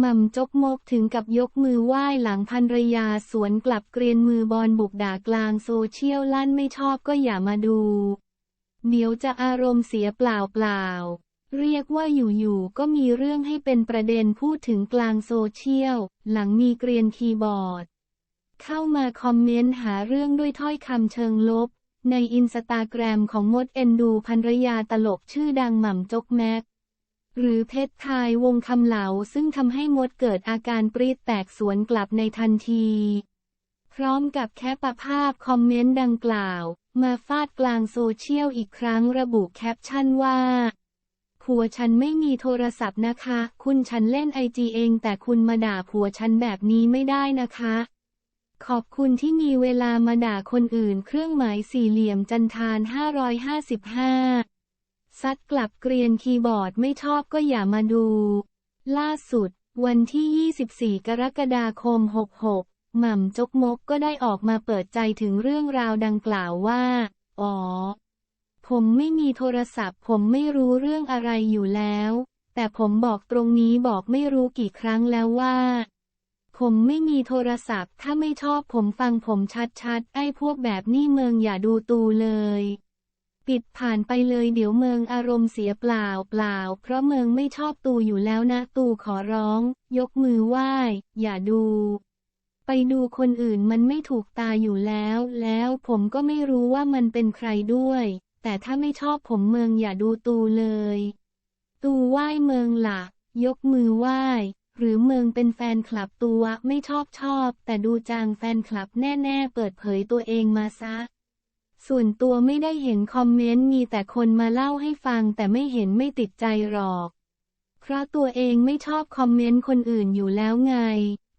หม่ำจกมกถึงกับยกมือไหว้หลังภรรยาสวนกลับเกรียนมือบอลบุกด่ากลางโซเชียลลั่นไม่ชอบก็อย่ามาดู เดี๋ยวจะอารมณ์เสียเปล่าเปล่า เรียกว่าอยู่ๆก็มีเรื่องให้เป็นประเด็นพูดถึงกลางโซเชียล หลังมีเกรียนคีย์บอร์ด เข้ามาคอมเมนต์หาเรื่องด้วยถ้อยคำเชิงลบ ในอินสตาแกรมของมดเอนดูภรรยาตลกชื่อดังหม่ำจกแม็ก หรือเพชรทายวงคำเหลาซึ่งทำให้มดเกิดอาการปรีดแตกสวนกลับในทันที พร้อมกับแคปภาพคอมเมนต์ดังกล่าว มาฟาดกลางโซเชียลอีกครั้งระบุแคปชั่นว่าผัวฉันไม่มีโทรศัพท์นะคะ คุณฉันเล่นไอจีเอง แต่คุณมาด่าผัวฉันแบบนี้ไม่ได้นะคะ ขอบคุณที่มีเวลามาด่าคนอื่น เครื่องหมายสี่เหลี่ยมจันทาน555 ซัดกลับเกรียนคีย์บอร์ดไม่ชอบก็อย่ามาดู ล่าสุด วันที่ 24 กรกฎาคม 66 หม่ำจกมกก็ได้ออกมาเปิดใจถึงเรื่องราวดังกล่าวว่า อ๋อ ผมไม่มีโทรศัพท์ ผมไม่รู้เรื่องอะไรอยู่แล้ว แต่ผมบอกตรงนี้บอกไม่รู้กี่ครั้งแล้วว่า ผมไม่มีโทรศัพท์ ถ้าไม่ชอบผมฟังผมชัดๆ ไอ้พวกแบบนี้เมืองอย่าดูตูเลย ปิดผ่านไปเลยเดี๋ยวเมืองอารมณ์เสียเปล่าเปล่า เพราะเมืองไม่ชอบตูอยู่แล้วนะ ตูขอร้อง ยกมือไหว้ อย่าดู ไปดูคนอื่นมันไม่ถูกตาอยู่แล้ว แล้วผมก็ไม่รู้ว่ามันเป็นใครด้วย แต่ถ้าไม่ชอบผมเมืองอย่าดูตูเลย ตูไหว้เมืองล่ะยกมือไหว้ หรือเมืองเป็นแฟนคลับตัวไม่ชอบชอบ แต่ดูจังแฟนคลับแน่ ๆ เปิดเผยตัวเองมาซะ ส่วนตัวไม่ได้เห็นคอมเมนต์มีแต่คนมาเล่าให้ฟังแต่ไม่เห็นไม่ติดใจหรอก เพราะตัวเองไม่ชอบคอมเมนต์คนอื่นอยู่แล้วไง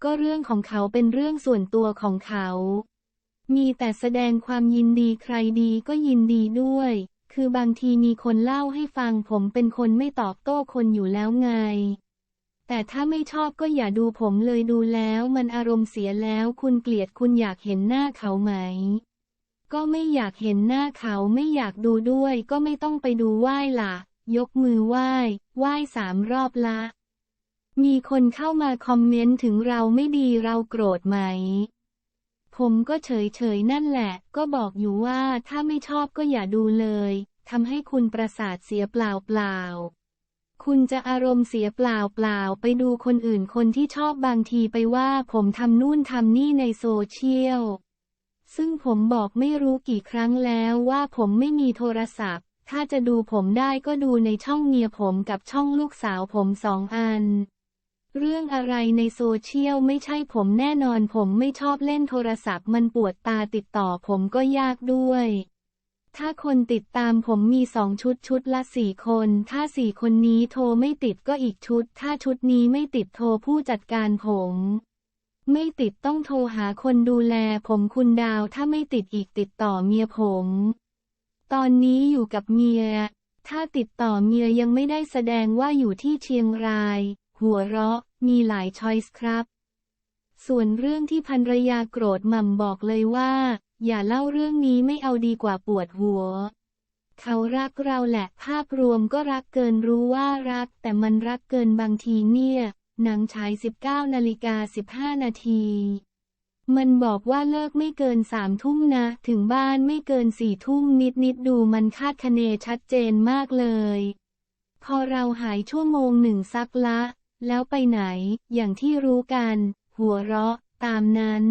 ก็เรื่องของเขาเป็นเรื่องส่วนตัวของเขา มีแต่แสดงความยินดีใครดีก็ยินดีด้วย คือบางทีมีคนเล่าให้ฟังผมเป็นคนไม่ตอบโต้คนอยู่แล้วไง แต่ถ้าไม่ชอบก็อย่าดูผมเลยดูแล้วมันอารมณ์เสียแล้วคุณเกลียดคุณอยากเห็นหน้าเขาไหม ก็ไม่อยากเห็นหน้าเขาไม่อยากดูด้วย ก็ไม่ต้องไปดูไหว้ล่ะ ยกมือไหว้ ไหว้สามรอบละ มีคนเข้ามาคอมเมนต์ถึงเราไม่ดีเราโกรธไหม ผมก็เฉยเฉยๆนั่นแหละ ก็บอกอยู่ว่าถ้าไม่ชอบก็อย่าดูเลยทำให้คุณประสาทเสียเปล่าเปล่าๆคุณจะอารมณ์เสียเปล่าเปล่าๆไปดูคนอื่นคนที่ชอบบางทีไปว่าผมทำนู่นทำนี่ในโซเชียล ซึ่งผมบอกไม่รู้กี่ครั้งแล้วว่าผมไม่มีโทรศัพท์ ถ้าจะดูผมได้ก็ดูในช่องเมียผมกับช่องลูกสาวผมสองอัน เรื่องอะไรในโซเชียลไม่ใช่ผมแน่นอนผมไม่ชอบเล่นโทรศัพท์มันปวดตาติดต่อผมก็ยากด้วยถ้าคนติดตามผมมีสองชุดชุดละสี่คน ถ้าสี่คนนี้โทรไม่ติดก็อีกชุด ถ้าชุดนี้ไม่ติดโทรผู้จัดการผม ไม่ติดต้องโทรหาคนดูแลผมคุณดาวถ้าไม่ติดอีกติดต่อเมียผม ตอนนี้อยู่กับเมีย ถ้าติดต่อเมียยังไม่ได้แสดงว่าอยู่ที่เชียงราย หัวเราะ มีหลายช้อยส์ครับ ส่วนเรื่องที่ภรรยาโกรธหม่ำบอกเลยว่า อย่าเล่าเรื่องนี้ไม่เอาดีกว่าปวดหัว เขารักเราแหละภาพรวมก็รักเกินรู้ว่ารัก แต่มันรักเกินบางทีเนี่ย หนังฉาย 19นาฬิกา15 นาที มันบอกว่าเลิกไม่เกินสามทุ่มนะ ถึงบ้านไม่เกินสี่ทุ่มนิดนิดดูมันคาดคะเนชัดเจนมากเลย พอเราหายชั่วโมงหนึ่งซักละ แล้วไปไหน อย่างที่รู้กัน หัวเราะ ตามนั้น